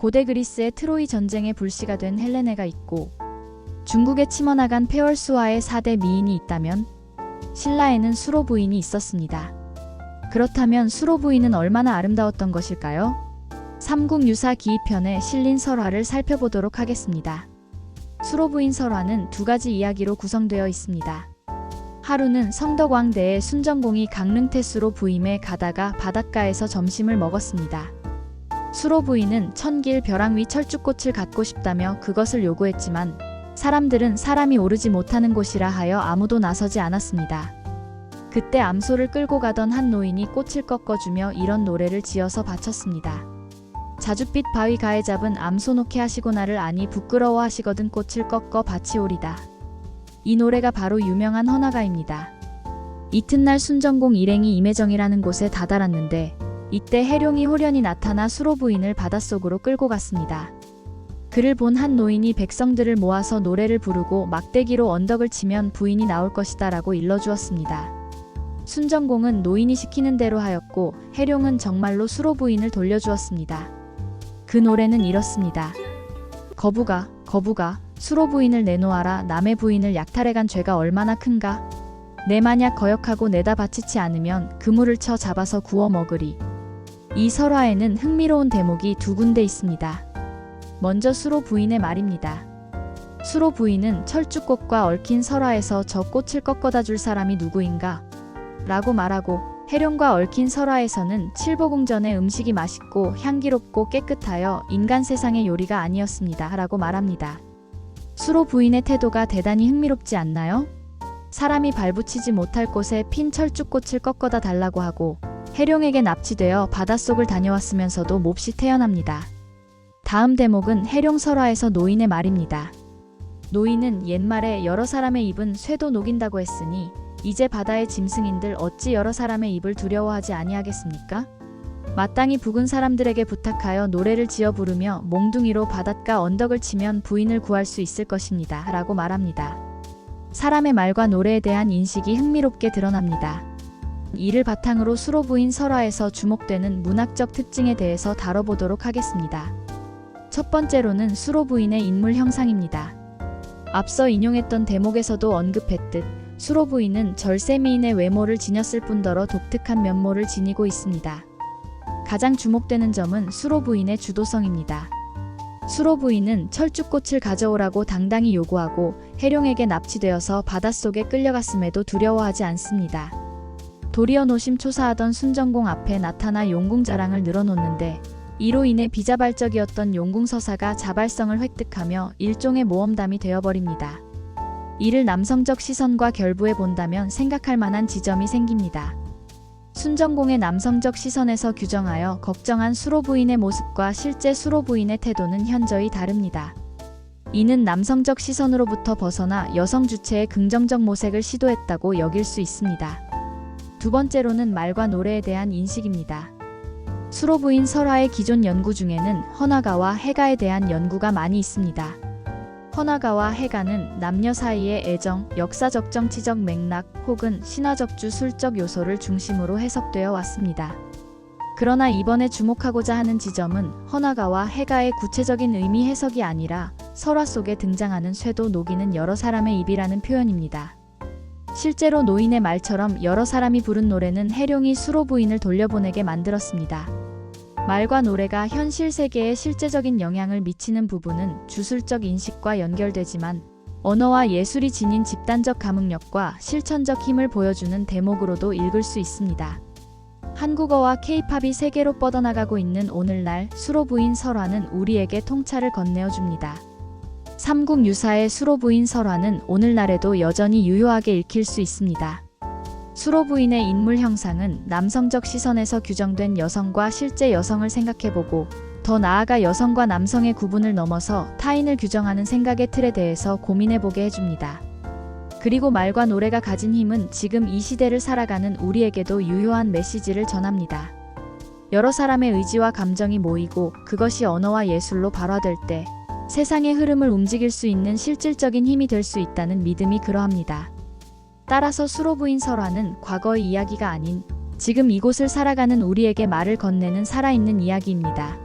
고대 그리스의 트로이 전쟁의 불씨가 된 헬레네가 있고 중국에 침원나간 페얼수와의 4대 미인이 있다면 신라에는 수로 부인이 있었습니다. 그렇다면 수로 부인은 얼마나 아름다웠던 것일까요? 삼국유사 기입편에 실린 설화를 살펴보도록 하겠습니다. 수로 부인 설화는 두 가지 이야기로 구성되어 있습니다. 하루는 성덕왕 대의 순정공이 강릉태수로 부임에 가다가 바닷가에서 점심을 먹었습니다. 수로 부인은 천길 벼랑 위 철쭉꽃을 갖고 싶다며 그것을 요구했지만 사람들은 사람이 오르지 못하는 곳이라 하여 아무도 나서지 않았습니다. 그때 암소를 끌고 가던 한 노인이 꽃을 꺾어주며 이런 노래를 지어서 바쳤습니다. 자줏빛 바위 가에 잡은 암소 놓게 하시고 나를 아니 부끄러워 하시거든 꽃을 꺾어 바치오리다. 이 노래가 바로 유명한 헌화가입니다. 이튿날 순정공 일행이 임해정이라는 곳에 다다랐는데 이때 해룡이 호련히 나타나 수로 부인을 바닷속으로 끌고 갔습니다. 그를 본 한 노인이 백성들을 모아서 노래를 부르고 막대기로 언덕을 치면 부인이 나올 것이다 라고 일러주었습니다. 순정공은 노인이 시키는 대로 하였고 해룡은 정말로 수로 부인을 돌려주었습니다. 그 노래는 이렇습니다. 거부가 거부가 수로 부인을 내놓아라 남의 부인을 약탈해간 죄가 얼마나 큰가 내 만약 거역하고 내다 바치지 않으면 그물을 쳐 잡아서 구워 먹으리 이 설화에는 흥미로운 대목이 두 군데 있습니다. 먼저 수로 부인의 말입니다. 수로 부인은 철쭉꽃과 얽힌 설화에서 저 꽃을 꺾어다 줄 사람이 누구인가? 라고 말하고 해룡과 얽힌 설화에서는 칠보궁전의 음식이 맛있고 향기롭고 깨끗하여 인간 세상의 요리가 아니었습니다. 라고 말합니다. 수로 부인의 태도가 대단히 흥미롭지 않나요? 사람이 발붙이지 못할 곳에 핀 철쭉꽃을 꺾어다 달라고 하고 해룡에게 납치되어 바닷속을 다녀왔으면서도 몹시 태연합니다. 다음 대목은 해룡 설화에서 노인의 말입니다. 노인은 옛말에 여러 사람의 입은 쇠도 녹인다고 했으니 이제 바다의 짐승인들 어찌 여러 사람의 입을 두려워하지 아니하겠습니까? 마땅히 북은 사람들에게 부탁하여 노래를 지어 부르며 몽둥이로 바닷가 언덕을 치면 부인을 구할 수 있을 것입니다. 라고 말합니다. 사람의 말과 노래에 대한 인식이 흥미롭게 드러납니다. 이를 바탕으로 수로 부인 설화에서 주목되는 문학적 특징에 대해서 다뤄보도록 하겠습니다. 첫 번째로는 수로 부인의 인물 형상입니다. 앞서 인용했던 대목에서도 언급했듯 수로 부인은 절세미인의 외모를 지녔을 뿐더러 독특한 면모를 지니고 있습니다. 가장 주목되는 점은 수로 부인의 주도성입니다. 수로 부인은 철쭉꽃을 가져오라고 당당히 요구하고 해룡에게 납치되어서 바닷속에 끌려갔음에도 두려워하지 않습니다. 도리어 노심초사하던 순정공 앞에 나타나 용궁 자랑을 늘어놓는데 이로 인해 비자발적이었던 용궁 서사가 자발성을 획득하며 일종의 모험담이 되어버립니다. 이를 남성적 시선과 결부해 본다면 생각할 만한 지점이 생깁니다. 순정공의 남성적 시선에서 규정하여 걱정한 수로 부인의 모습과 실제 수로 부인의 태도는 현저히 다릅니다. 이는 남성적 시선으로부터 벗어나 여성 주체의 긍정적 모색을 시도했다고 여길 수 있습니다. 두 번째로는 말과 노래에 대한 인식입니다. 수로 부인 설화의 기존 연구 중에는 헌화가와 해가에 대한 연구가 많이 있습니다. 헌화가와 해가는 남녀 사이의 애정, 역사적 정치적 맥락 혹은 신화적 주술적 요소를 중심으로 해석되어 왔습니다. 그러나 이번에 주목하고자 하는 지점은 헌화가와 해가의 구체적인 의미 해석이 아니라 설화 속에 등장하는 쇠도 녹이는 여러 사람의 입이라는 표현입니다. 실제로 노인의 말처럼 여러 사람이 부른 노래는 해룡이 수로 부인을 돌려보내게 만들었습니다. 말과 노래가 현실 세계에 실제적인 영향을 미치는 부분은 주술적 인식과 연결되지만 언어와 예술이 지닌 집단적 감흥력과 실천적 힘을 보여주는 대목으로도 읽을 수 있습니다. 한국어와 케이팝이 세계로 뻗어나가고 있는 오늘날 수로 부인 설화는 우리에게 통찰을 건네어 줍니다. 삼국 유사의 수로 부인 설화는 오늘날에도 여전히 유효하게 읽힐 수 있습니다. 수로 부인의 인물 형상은 남성적 시선에서 규정된 여성과 실제 여성을 생각해보고 더 나아가 여성과 남성의 구분을 넘어서 타인을 규정하는 생각의 틀에 대해서 고민해보게 해줍니다. 그리고 말과 노래가 가진 힘은 지금 이 시대를 살아가는 우리에게도 유효한 메시지를 전합니다. 여러 사람의 의지와 감정이 모이고 그것이 언어와 예술로 발화될 때 세상의 흐름을 움직일 수 있는 실질적인 힘이 될 수 있다는 믿음이 그러합니다. 따라서 수로 부인 설화는 과거의 이야기가 아닌 지금 이곳을 살아가는 우리에게 말을 건네는 살아있는 이야기입니다.